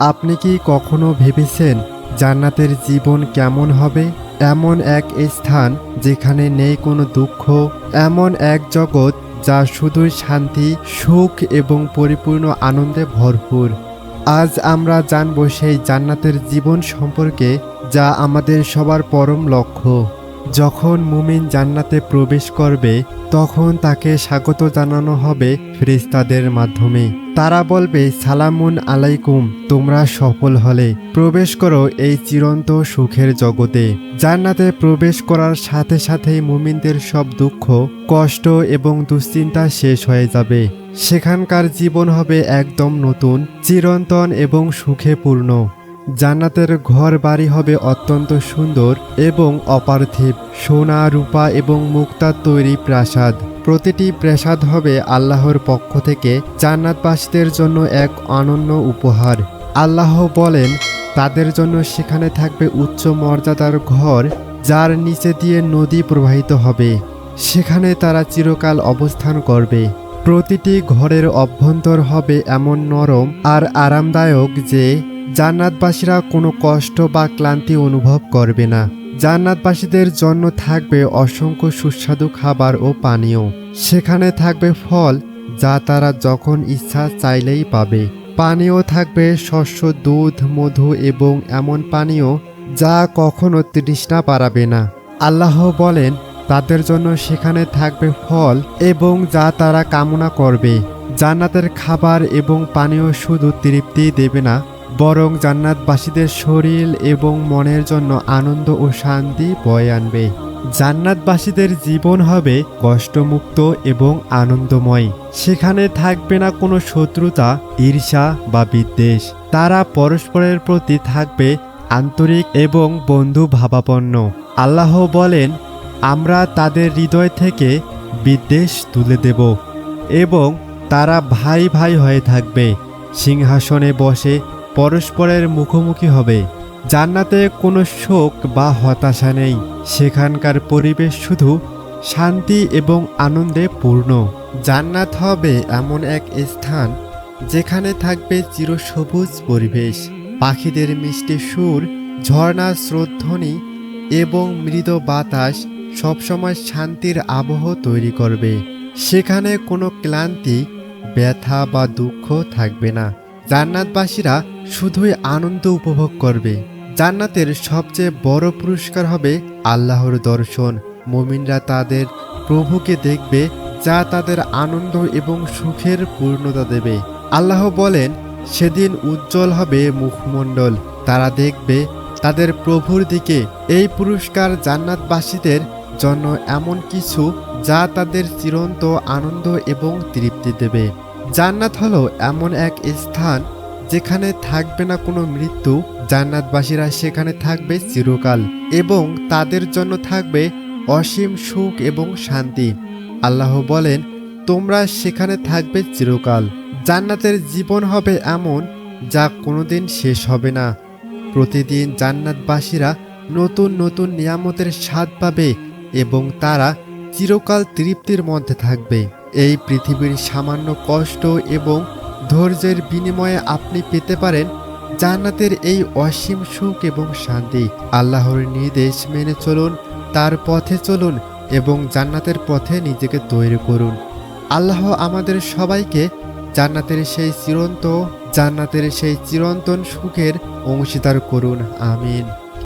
আপনি কি কখনো ভেবেছেন জান্নাতের জীবন কেমন হবে? এমন এক স্থান যেখানে নেই কোনো দুঃখ, এমন এক জগৎ যা শুধুই শান্তি, সুখ এবং পরিপূর্ণ আনন্দে ভরপুর। আজ আমরা জানব সেই জান্নাতের জীবন সম্পর্কে যা আমাদের সবার পরম লক্ষ্য। যখন মুমিন জান্নাতে প্রবেশ করবে, তখন তাকে স্বাগত জানানো হবে ফেরেশতাদের মাধ্যমে। তারা বলবে, সালামুন আলাইকুম, তোমরা সফল হলে। প্রবেশ করো এই চিরন্ত সুখের জগতে। জান্নাতে প্রবেশ করার সাথে সাথেই মুমিনদের সব দুঃখ, কষ্ট এবং দুশ্চিন্তা শেষ হয়ে যাবে। সেখানকার জীবন হবে একদম নতুন, চিরন্তন এবং সুখে পূর্ণ। জান্নাতের ঘর বাড়ি হবে অত্যন্ত সুন্দর এবং অপার্থিব। সোনা, রূপা এবং মুক্তার তৈরি প্রাসাদ। প্রতিটি প্রাসাদ হবে আল্লাহর পক্ষ থেকে জান্নাতবাসীদের জন্য এক অনন্য উপহার। আল্লাহ বলেন, তাদের জন্য সেখানে থাকবে উচ্চ মর্যাদার ঘর, যার নিচে দিয়ে নদী প্রবাহিত হবে। সেখানে তারা চিরকাল অবস্থান করবে। প্রতিটি ঘরের অভ্যন্তর হবে এমন নরম আর আরামদায়ক যে জান্নাতবাসীরা কোনো কষ্ট বা ক্লান্তি অনুভব করবে না। জান্নাতবাসীদের জন্য থাকবে অসংখ্য সুস্বাদু খাবার ও পানীয়। সেখানে থাকবে ফল, যা তারা যখন ইচ্ছা চাইলেই পাবে। পানীয় থাকবে শস্য, দুধ, মধু এবং এমন পানীয় যা কখনো তৃষ্ণা পারাবে না। আল্লাহ বলেন, তাদের জন্য সেখানে থাকবে ফল এবং যা তারা কামনা করবে। জান্নাতের খাবার এবং পানীয় শুধু তৃপ্তি দেবে না বরং জান্নাতবাসীদের শরীর এবং মনের জন্য আনন্দ ও শান্তি বয়ে আনবে। জান্নাতবাসীদের জীবন হবে কষ্টমুক্ত এবং আনন্দময়। সেখানে থাকবে না কোনো শত্রুতা, ঈর্ষা বা বিদ্বেষ। তারা পরস্পরের প্রতি থাকবে আন্তরিক এবং বন্ধু ভাবাপন্ন আল্লাহ বলেন, আমরা তাদের হৃদয় থেকে বিদ্বেষ তুলে দেব এবং তারা ভাই ভাই হয়ে থাকবে। সিংহাসনে বসে পরস্পরের মুখোমুখি হবে। জান্নাতে কোনো শোক বা হতাশা নেই। সেখানকার পরিবেশ শুধু শান্তি এবং আনন্দে পূর্ণ। জান্নাত হবে এমন এক স্থান যেখানে থাকবে চিরসবুজ পরিবেশ, পাখিদের মিষ্টি সুর ঝর্ণা স্রোতধ্বনি এবং মৃদ বাতাস সবসময় শান্তির আবহ তৈরি করবে। সেখানে কোনো ক্লান্তি, ব্যথা বা দুঃখ থাকবে না। জান্নাতবাসীরা শুধুই আনন্দ উপভোগ করবে। জান্নাতের সবচেয়ে বড় পুরস্কার হবে আল্লাহর দর্শন। মমিনরা তাদের প্রভুকে দেখবে, যা তাদের আনন্দ এবং সুখের পূর্ণতা দেবে। আল্লাহ বলেন, সেদিন উজ্জ্বল হবে মুখমণ্ডল। তারা দেখবে তাদের প্রভুর দিকে। এই পুরস্কার জান্নাতবাসীদের জন্য এমন কিছু যা তাদের চিরন্ত আনন্দ এবং তৃপ্তি দেবে। জান্নাত হলো এমন এক স্থান যেখানে থাকবে না কোনো মৃত্যু, জান্নাতবাসীরা সেখানে থাকবে চিরকাল এবং তাদের জন্য থাকবে অসীম সুখ এবং শান্তি। আল্লাহ বলেন, তোমরা সেখানে থাকবে চিরকাল। জান্নাতের জীবন হবে এমন যা কোনোদিন শেষ হবে না। প্রতিদিন জান্নাতবাসীরা নতুন নতুন নিয়ামতের স্বাদ পাবে এবং তারা চিরকাল তৃপ্তির মধ্যে থাকবে। এই পৃথিবীর সামান্য কষ্ট এবং ধৈর্যের বিনিময়ে আপনি পেতে পারেন জান্নাতের এই অসীম সুখ এবং শান্তি। আল্লাহর নির্দেশ মেনে চলুন, তার পথে চলুন এবং জান্নাতের পথে নিজেকে তৈরি করুন। আল্লাহ আমাদের সবাইকে জান্নাতের সেই চিরন্ত, জান্নাতের সেই চিরন্তন সুখের অংশীদার করুন। আমিন।